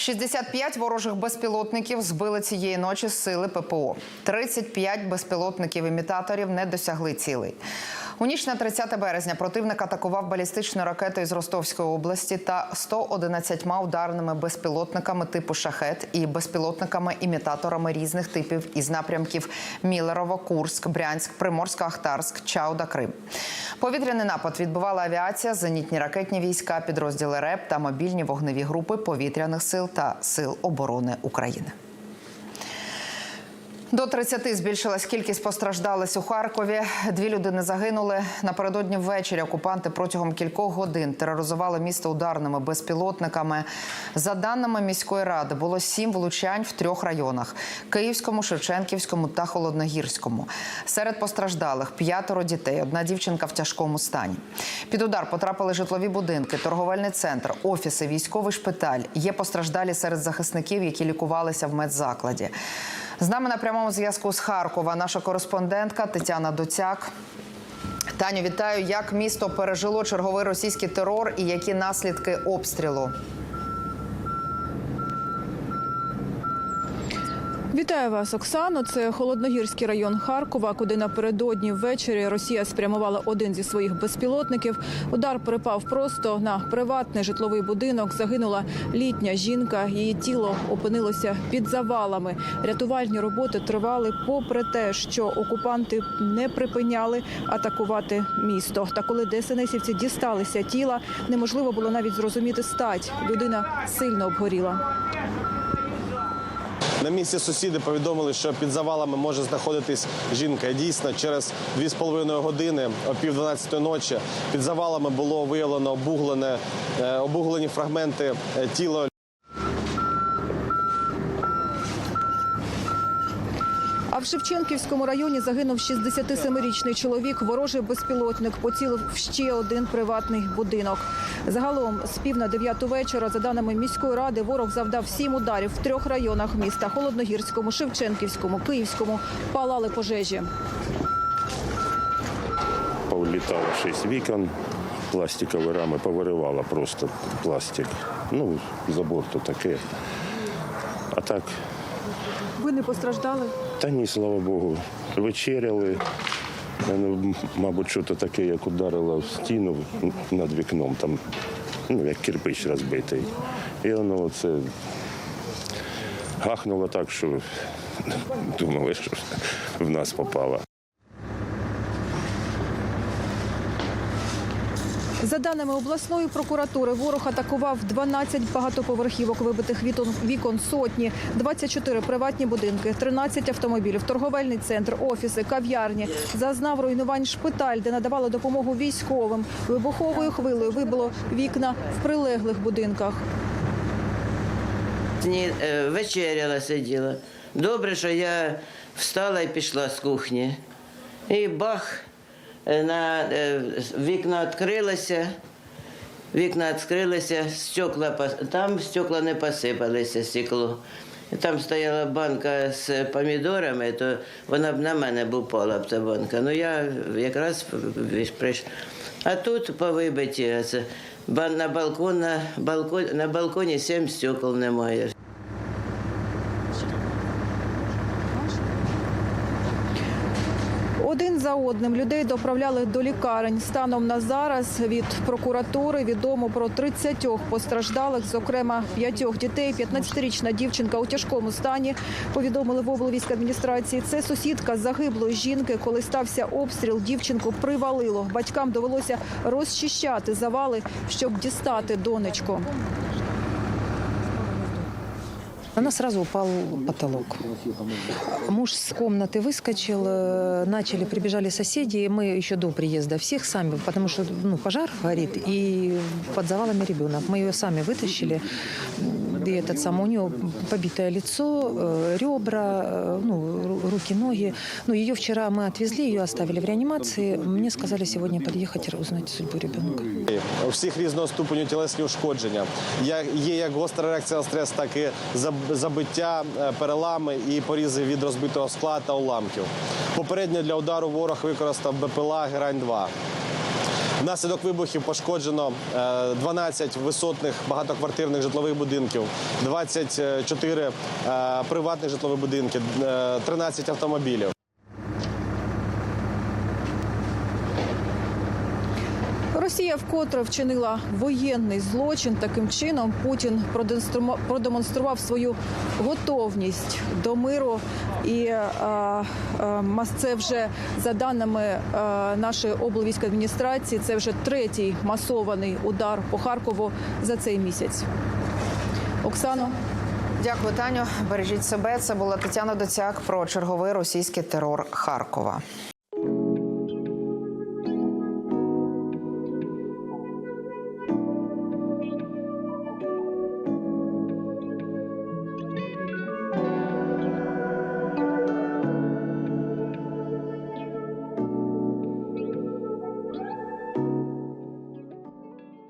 65 ворожих безпілотників збили цієї ночі сили ППО. 35 безпілотників-імітаторів не досягли цілей. У ніч на 30 березня противник атакував балістичною ракетою з Ростовської області та 111 ударними безпілотниками типу шахет і безпілотниками-імітаторами різних типів із напрямків Мілерово, Курськ, Брянськ, Приморсько-Ахтарськ, Чауда, Крим. Повітряний напад відбувала авіація, зенітні ракетні війська, підрозділи РЕП та мобільні вогневі групи повітряних сил та сил оборони України. До 30 збільшилась кількість постраждалих у Харкові. Дві людини загинули. Напередодні ввечері окупанти протягом кількох годин тероризували місто ударними безпілотниками. За даними міської ради, було сім влучань в трьох районах: Київському, Шевченківському та Холодногірському. Серед постраждалих п'ятеро дітей. Одна дівчинка в тяжкому стані. Під удар потрапили житлові будинки, торговельний центр, офіси, військовий шпиталь. Є постраждалі серед захисників, які лікувалися в медзакладі. З нами на прямому зв'язку з Харкова наша кореспондентка Тетяна Доцяк. Таню, вітаю. Як місто пережило черговий російський терор і які наслідки обстрілу? Вітаю вас, Оксано. Це холодногірський район Харкова, куди напередодні ввечері Росія спрямувала один зі своїх безпілотників. Удар припав просто на приватний житловий будинок. Загинула літня жінка. Її тіло опинилося під завалами. Рятувальні роботи тривали, попри те, що окупанти не припиняли атакувати місто. Та коли ДСНСівці дісталися тіла, неможливо було навіть зрозуміти стать. Людина сильно обгоріла. На місці сусіди повідомили, що під завалами може знаходитись жінка. Дійсно, через 2,5 години о пів 12 ночі під завалами було виявлено обуглене, обуглені фрагменти е, тіла А в Шевченківському районі загинув 67-річний чоловік. Ворожий безпілотник поцілив в ще один приватний будинок. Загалом з пів на дев'яту вечора, за даними міської ради, ворог завдав сім ударів в трьох районах міста: Холодногірському, Шевченківському, Київському. Палали пожежі. Повлітало шість вікон, пластикові рами повиривало просто пластик. Ну, забор то таке. А так, Ви не постраждали? та ні, слава Богу, вечеряли. Ну, мабуть, що таке, як ударило в стіну над вікном, там, ну, як кирпич розбитий. І воно оце гахнуло так, що думали, що в нас попало. За даними обласної прокуратури, ворог атакував 12 багатоповерхівок, вибитих вікон, сотні, 24 приватні будинки, 13 автомобілів, торговельний центр, офіси, кав'ярні. Зазнав руйнувань шпиталь, де надавали допомогу військовим. Вибуховою хвилею вибило вікна в прилеглих будинках. Е, вечеряла сиділа. Добре, що я встала і пішла з кухні. І бах, на, е, вікна відкрилися. Вікна відкрилися, стекла, там стекла не посипалися, стекло. Там стояла банка з помідорами, то вона б на мене б упала б та банка. Ну я якраз прийшла. А тут повибиті. оце, ба- На, балкон, на, балкон, на балконі сім стекол немає. Один за одним людей доправляли до лікарень. Станом на зараз від прокуратури відомо про 30 постраждалих, зокрема п'ятьох дітей. 15-річна дівчинка у тяжкому стані. Повідомили в облвійській адміністрації. Це сусідка загиблої жінки. Коли стався обстріл, дівчинку привалило. Батькам довелося розчищати завали, щоб дістати донечку На нас сразу упал потолок. Муж с комнаты выскочил, э, начали, прибежали соседи, мы еще до приезда всех сами, потому что ну, пожар горит, и под завалами ребенок. Мы ее сами вытащили, и этот сам, у нее побитое лицо, э, ребра, э, ну, ру- руки, ноги. Ну, ее вчера мы отвезли, ее оставили в реанимации. Мне сказали сегодня подъехать и узнать судьбу ребенка. У всіх різного ступеню тілесні ушкодження. Я- Є як гостра реакція на стрес, так і заб- забиття, е, перелами і порізи від розбитого скла та уламків. Попередньо для удару ворог використав БПЛА Герань-2. Внаслідок вибухів пошкоджено е, 12 висотних багатоквартирних житлових будинків, 24 е, приватних житлових будинки, е, 13 автомобілів. Росія вкотре вчинила воєнний злочин. Таким чином Путін продемонстру- продемонстрував свою готовність до миру. І е, е, мас- це вже за даними е, нашої облвійської адміністрації. Це вже третій масований удар по Харкову за цей місяць. Оксано. Дякую, Таню. Бережіть себе. Це була Тетяна Доцяк про черговий російський терор Харкова.